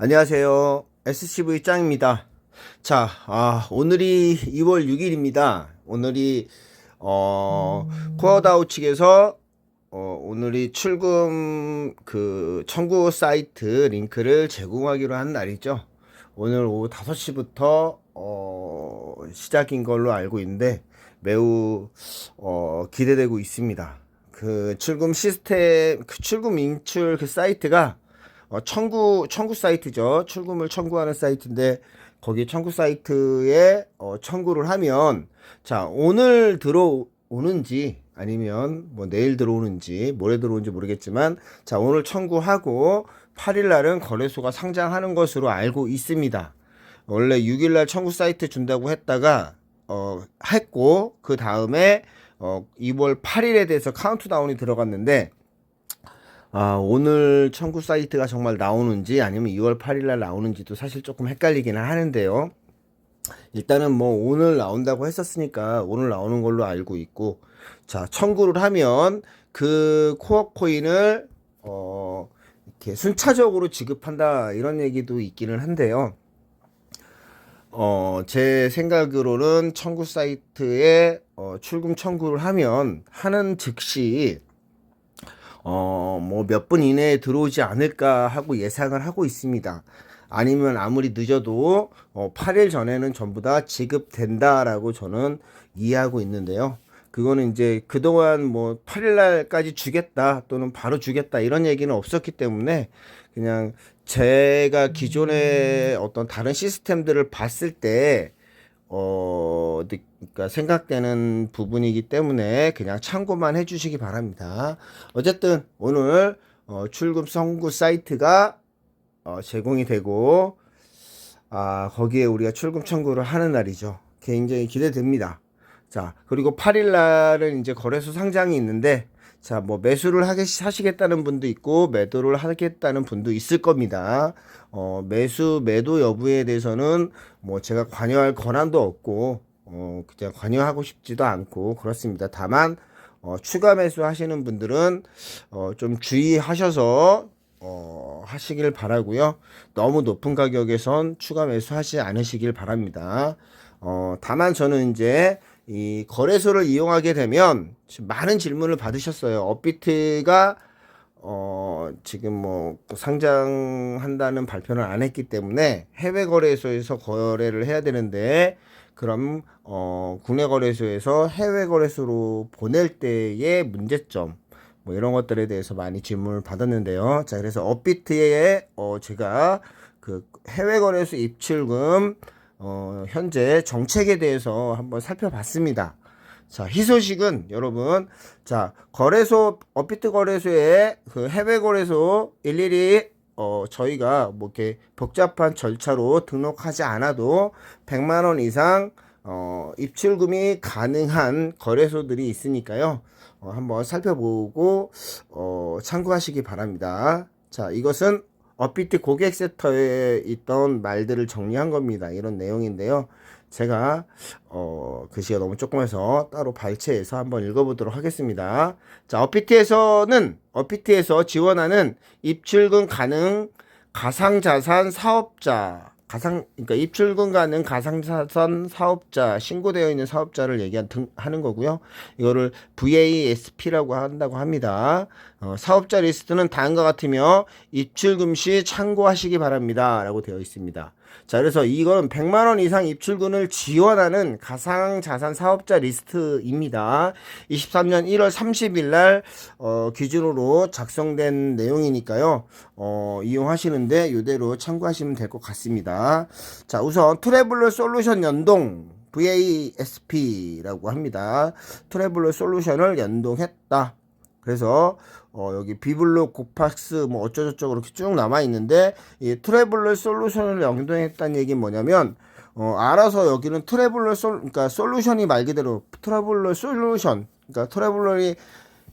안녕하세요. SCV 짱입니다. 자, 아, 오늘이 2월 6일입니다. 오늘이, 어, 코어다우 측에서, 어, 오늘이 출금 그 청구 사이트 링크를 제공하기로 한 날이죠. 오늘 오후 5시부터, 어, 시작인 걸로 알고 있는데, 매우, 어, 기대되고 있습니다. 그 출금 시스템, 그 출금 인출 그 사이트가, 어, 청구 청구 사이트죠. 출금을 청구하는 사이트인데 거기 청구 사이트에 어, 청구를 하면 자 오늘 들어오는지 아니면 뭐 내일 들어오는지 모레 들어오는지 모르겠지만 자 오늘 청구하고 8일 날은 거래소가 상장하는 것으로 알고 있습니다. 원래 6일 날 청구 사이트 준다고 했다가 어 했고 그 다음에 어 2월 8일에 대해서 카운트다운이 들어갔는데 아, 오늘 청구 사이트가 정말 나오는지 아니면 2월 8일 날 나오는지도 사실 조금 헷갈리기는 하는데요. 일단은 뭐 오늘 나온다고 했었으니까 오늘 나오는 걸로 알고 있고 자, 청구를 하면 그 코어 코인을 어 이렇게 순차적으로 지급한다 이런 얘기도 있기는 한데요. 어, 제 생각으로는 청구 사이트에 어, 출금 청구를 하면 하는 즉시 어, 뭐 몇 분 이내에 들어오지 않을까 하고 예상을 하고 있습니다. 아니면 아무리 늦어도 어, 8일 전에는 전부 다 지급된다라고 저는 이해하고 있는데요. 그거는 이제 그동안 뭐 8일 날까지 주겠다 또는 바로 주겠다 이런 얘기는 없었기 때문에 그냥 제가 기존의 어떤 다른 시스템들을 봤을 때 어, 느- 그러니까 생각되는 부분이기 때문에 그냥 참고만 해주시기 바랍니다. 어쨌든 오늘 어, 출금 선구 사이트가 어, 제공이 되고 아, 거기에 우리가 출금 청구를 하는 날이죠. 굉장히 기대됩니다. 자, 그리고 8일 날은 이제 거래소 상장이 있는데 자, 뭐 매수를 하시겠다는 분도 있고 매도를 하겠다는 분도 있을 겁니다. 어, 매수, 매도 여부에 대해서는 뭐 제가 관여할 권한도 없고 어, 그냥 관여하고 싶지도 않고 그렇습니다. 다만 어, 추가 매수 하시는 분들은 어, 좀 주의하셔서 어, 하시길 바라고요. 너무 높은 가격에선 추가 매수하지 않으시길 바랍니다. 어, 다만 저는 이제 이 거래소를 이용하게 되면 많은 질문을 받으셨어요. 업비트가 어, 지금 뭐 상장한다는 발표는 안 했기 때문에 해외 거래소에서 거래를 해야 되는데 그럼 어, 국내 거래소에서 해외 거래소로 보낼 때의 문제점 뭐 이런 것들에 대해서 많이 질문을 받았는데요. 자, 그래서 업비트에 어, 제가 그 해외 거래소 입출금 어, 현재 정책에 대해서 한번 살펴봤습니다. 자, 희소식은 여러분, 자, 거래소, 업비트 거래소에 그 해외 거래소 일일이 어, 저희가 뭐 이렇게 복잡한 절차로 등록하지 않아도 100만 원 이상 어, 입출금이 가능한 거래소들이 있으니까요. 어, 한번 살펴보고 어, 참고하시기 바랍니다. 자, 이것은 업비트 고객 센터에 있던 말들을 정리한 겁니다. 이런 내용인데요. 제가 어, 글씨가 너무 조그매서 따로 발췌해서 한번 읽어보도록 하겠습니다. 자, 업비트에서는 업비트에서 지원하는 입출금 가능 가상자산 사업자 가상 그러니까 입출금 가능 가상자산 사업자 신고되어 있는 사업자를 얘기하는 거고요. 이거를 VASP라고 한다고 합니다. 어, 사업자 리스트는 다음과 같으며 입출금 시 참고하시기 바랍니다라고 되어 있습니다. 자, 그래서 이거는 100만 원 이상 입출금을 지원하는 가상 자산 사업자 리스트입니다. 23년 1월 30일 날 어, 기준으로 작성된 내용이니까요. 어, 이용하시는데 이대로 참고하시면 될 것 같습니다. 자, 우선 트래블러 솔루션 연동 VASP라고 합니다. 트래블러 솔루션을 연동했다. 그래서 어 여기 비블로 고팍스 뭐 어쩌저쩌고 이렇게 쭉 남아 있는데 이 트래블러 솔루션을 연동했다는 얘기는 뭐냐면 어 알아서 여기는 트래블러 솔 그러니까 솔루션이 말 그대로 트래블러 솔루션 그러니까 트래블러이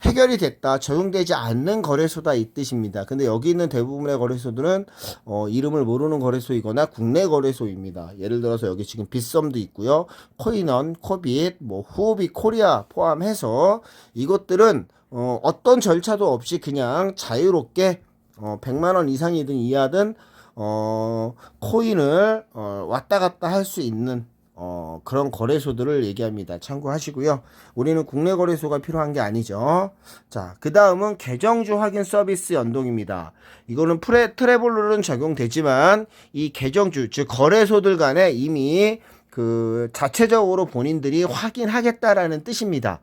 해결이 됐다 적용되지 않는 거래소다 이 뜻입니다. 근데 여기 있는 대부분의 거래소들은 어, 이름을 모르는 거래소이거나 국내 거래소입니다. 예를 들어서 여기 지금 빗썸도 있고요, 코인원, 코빗, 뭐 후오비 코리아 포함해서 이것들은 어, 어떤 절차도 없이 그냥 자유롭게 어, 100만 원 이상이든 이하든 어, 코인을 어, 왔다 갔다 할 수 있는 어, 그런 거래소들을 얘기합니다. 참고하시고요. 우리는 국내 거래소가 필요한 게 아니죠. 자, 그 다음은 계정주 확인 서비스 연동입니다. 이거는 프레, 트래블로는 적용되지만 이 계정주, 즉 거래소들 간에 이미 그 자체적으로 본인들이 확인하겠다라는 뜻입니다.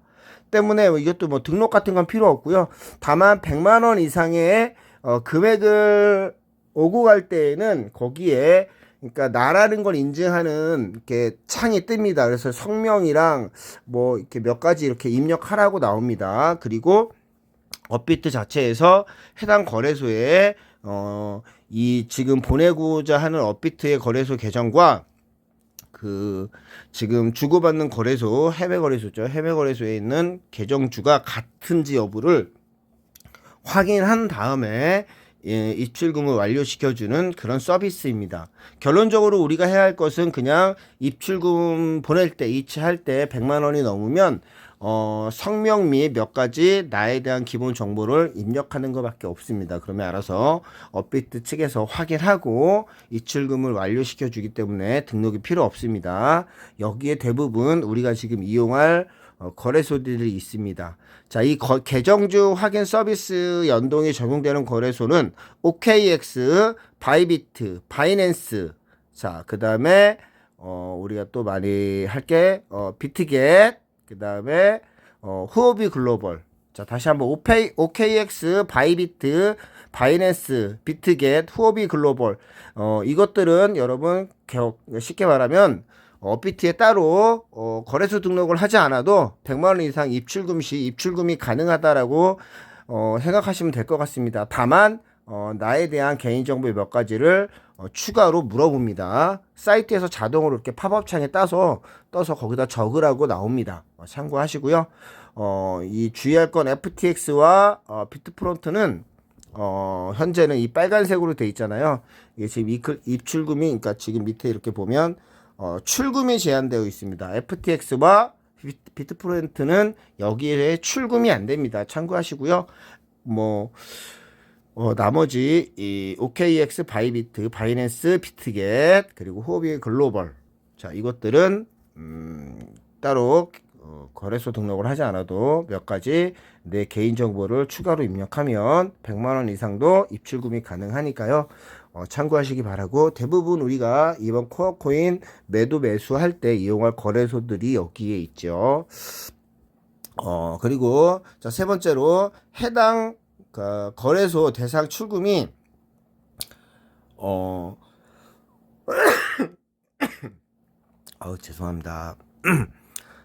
때문에 이것도 뭐 등록 같은 건 필요 없고요. 다만 100만 원 이상의 어, 금액을 오고 갈 때에는 거기에 그러니까 나라는 걸 인증하는 이렇게 창이 뜹니다. 그래서 성명이랑 뭐 이렇게 몇 가지 이렇게 입력하라고 나옵니다. 그리고 업비트 자체에서 해당 거래소에 어, 이 지금 보내고자 하는 업비트의 거래소 계정과 그 지금 주고받는 거래소 해외 거래소죠. 해외 거래소에 있는 계정주가 같은지 여부를 확인한 다음에 예, 입출금을 완료시켜주는 그런 서비스입니다. 결론적으로 우리가 해야 할 것은 그냥 입출금 보낼 때, 이체할 때 100만 원이 넘으면 어, 성명 및 몇 가지 나에 대한 기본 정보를 입력하는 것밖에 없습니다. 그러면 알아서 업비트 측에서 확인하고 이출금을 완료시켜 주기 때문에 등록이 필요 없습니다. 여기에 대부분 우리가 지금 이용할 어, 거래소들이 있습니다. 자, 이 거- 계정주 확인 서비스 연동이 적용되는 거래소는 OKX, 바이비트, 바이낸스, 자, 그 다음에 어, 우리가 또 많이 할 게 어, 비트겟, 그 다음에 어, 후오비 글로벌. 자, 다시 한번 OKX, 바이비트, 바이낸스, 비트겟, 후오비 글로벌. 어, 이것들은 여러분 겨- 쉽게 말하면 업비트에 따로 어, 거래소 등록을 하지 않아도 100만 원 이상 입출금 시 입출금이 가능하다라고 어, 생각하시면 될 것 같습니다. 다만 어, 나에 대한 개인정보 몇 가지를 어, 추가로 물어봅니다. 사이트에서 자동으로 이렇게 팝업 창에 따서 떠서 거기다 적으라고 나옵니다. 어, 참고하시고요. 어, 이 주의할 건 FTX와 어, 비트프론트는 어, 현재는 이 빨간색으로 돼 있잖아요. 이게 지금 입- 입출금이, 그러니까 지금 밑에 이렇게 보면, 어, 출금이 제한되어 있습니다. FTX와 비트프렌트는 여기에 출금이 안 됩니다. 참고하시고요. 뭐, 어, 나머지, 이, OKX, 바이비트, 바이낸스, 비트겟, 그리고 호비 글로벌. 자, 이것들은, 음, 따로, 어, 거래소 등록을 하지 않아도 몇 가지 내 개인정보를 추가로 입력하면 100만원 이상도 입출금이 가능하니까요. 어, 참고하시기 바라고 대부분 우리가 이번 코어 코인 매도 매수할 때 이용할 거래소들이 여기에 있죠. 어, 그리고 자, 세 번째로 해당 그 거래소 대상 출금이 어 아우 죄송합니다.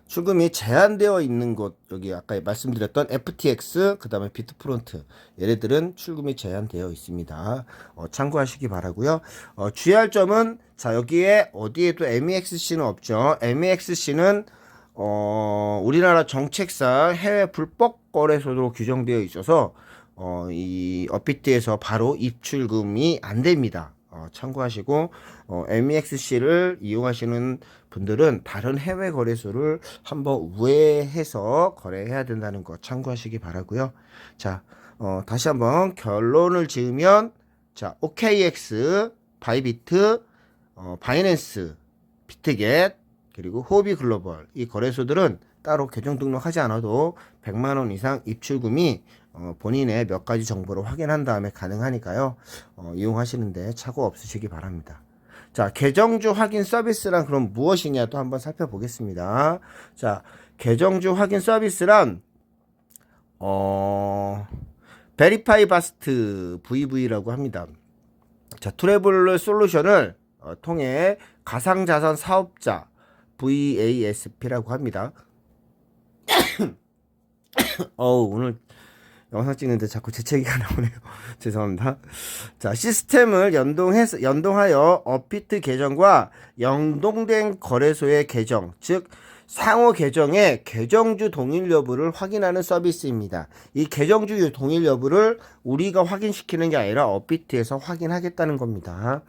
출금이 제한되어 있는 곳 여기 아까 말씀드렸던 FTX 그 다음에 비트프론트 얘네들은 출금이 제한되어 있습니다. 어, 참고하시기 바라고요. 어, 주의할 점은 자 여기에 어디에도 MEXC는 없죠. MEXC는 어, 우리나라 정책상 해외 불법 거래소로 규정되어 있어서 어, 이 업비트에서 바로 입출금이 안 됩니다. 어, 참고하시고 어, MEXC를 이용하시는 분들은 다른 해외 거래소를 한번 우회해서 거래해야 된다는 거 참고하시기 바라고요. 자, 어, 다시 한번 결론을 지으면 자, OKX, 바이비트, 어, 바이낸스, 비트겟, 그리고 호비 글로벌 이 거래소들은 따로 계정 등록하지 않아도 100만 원 이상 입출금이 어, 본인의 몇 가지 정보를 확인한 다음에 가능하니까요. 어, 이용하시는데 착오 없으시기 바랍니다. 자, 계정주 확인 서비스란 그럼 무엇이냐 또 한번 살펴보겠습니다. 자, 계정주 확인 서비스란 어 베리파이 바스트 VV라고 합니다. 자, 트래블러 솔루션을 어, 통해 가상 자산 사업자 VASP라고 합니다. 어우, 오늘 영상 찍는데 자꾸 재채기가 나오네요. 죄송합니다. 자, 시스템을 연동해서, 연동하여 업비트 계정과 연동된 거래소의 계정, 즉, 상호 계정의 계정주 동일 여부를 확인하는 서비스입니다. 이 계정주 동일 여부를 우리가 확인시키는 게 아니라 업비트에서 확인하겠다는 겁니다.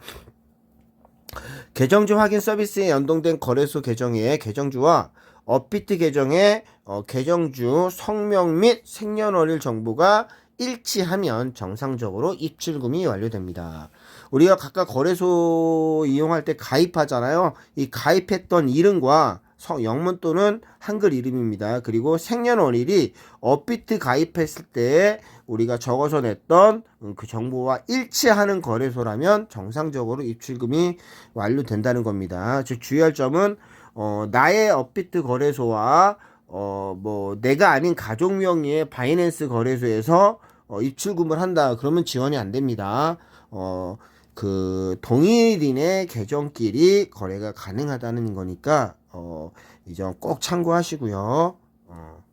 계정주 확인 서비스에 연동된 거래소 계정의 계정주와 업비트 계정의 어, 계정주 성명 및 생년월일 정보가 일치하면 정상적으로 입출금이 완료됩니다. 우리가 각각 거래소 이용할 때 가입하잖아요. 이 가입했던 이름과 성, 영문 또는 한글 이름입니다. 그리고 생년월일이 업비트 가입했을 때 우리가 적어서 냈던 음, 그 정보와 일치하는 거래소라면 정상적으로 입출금이 완료된다는 겁니다. 즉 주의할 점은 어, 나의 업비트 거래소와 어, 뭐 내가 아닌 가족 명의의 바이낸스 거래소에서 어, 입출금을 한다. 그러면 지원이 안 됩니다. 어, 그 동일인의 계정끼리 거래가 가능하다는 거니까 어, 이 점 꼭 참고하시고요. 어,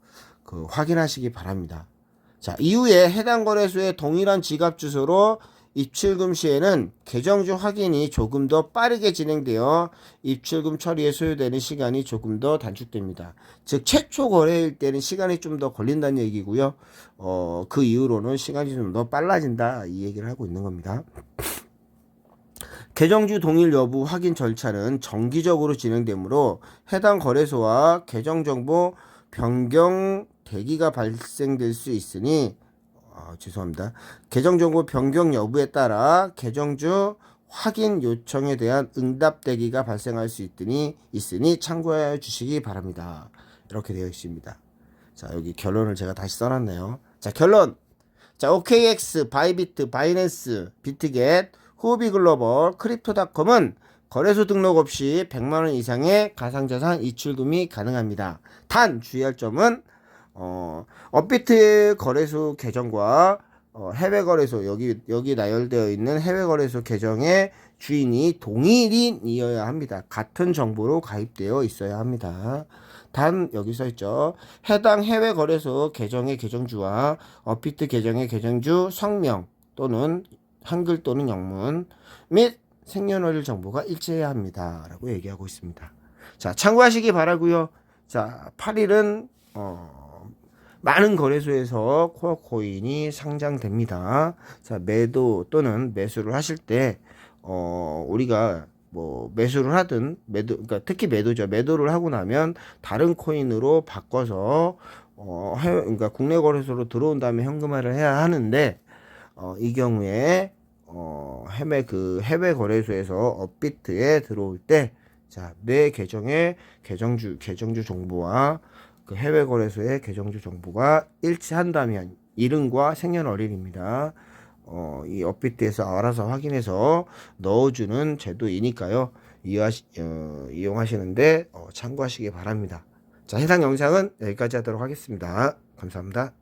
그 확인하시기 바랍니다. 자, 이후에 해당 거래소의 동일한 지갑 주소로 입출금 시에는 계정주 확인이 조금 더 빠르게 진행되어 입출금 처리에 소요되는 시간이 조금 더 단축됩니다. 즉 최초 거래일 때는 시간이 좀 더 걸린다는 얘기고요. 어, 그 이후로는 시간이 좀 더 빨라진다 이 얘기를 하고 있는 겁니다. 계정주 동일 여부 확인 절차는 정기적으로 진행되므로 해당 거래소와 계정 정보 변경 대기가 발생될 수 있으니 아, 죄송합니다. 계정 정보 변경 여부에 따라 계정주 확인 요청에 대한 응답 대기가 발생할 수 있으니 있으니 참고해 주시기 바랍니다. 이렇게 되어 있습니다. 자, 여기 결론을 제가 다시 써놨네요. 자, 결론. 자, OKX, 바이비트, 바이낸스, 비트겟, 후비글로벌, 크립토닷컴은 거래소 등록 없이 100만원 이상의 가상자산 이출금이 가능합니다. 단, 주의할 점은, 어, 업비트 거래소 계정과 어, 해외 거래소 여기 여기 나열되어 있는 해외 거래소 계정의 주인이 동일인이어야 합니다. 같은 정보로 가입되어 있어야 합니다. 단 여기 써 있죠. 해당 해외 거래소 계정의 계정주와 업비트 계정의 계정주 성명 또는 한글 또는 영문 및 생년월일 정보가 일치해야 합니다라고 얘기하고 있습니다. 자, 참고하시기 바라고요. 자, 8일은 어 많은 거래소에서 코어 코인이 상장됩니다. 자, 매도 또는 매수를 하실 때, 어, 우리가 뭐 매수를 하든 매도, 그러니까 특히 매도죠. 매도를 하고 나면 다른 코인으로 바꿔서 어, 해외, 그러니까 국내 거래소로 들어온 다음에 현금화를 해야 하는데, 어, 이 경우에 어, 해외 그 해외 거래소에서 업비트에 들어올 때, 자, 내 계정의 계정주 계정주 정보와 그 해외 거래소의 계정주 정보가 일치한다면 이름과 생년월일입니다. 어, 이 업비트에서 알아서 확인해서 넣어주는 제도이니까요. 이해하시, 어, 이용하시는데 어, 참고하시기 바랍니다. 자, 해당 영상은 여기까지 하도록 하겠습니다. 감사합니다.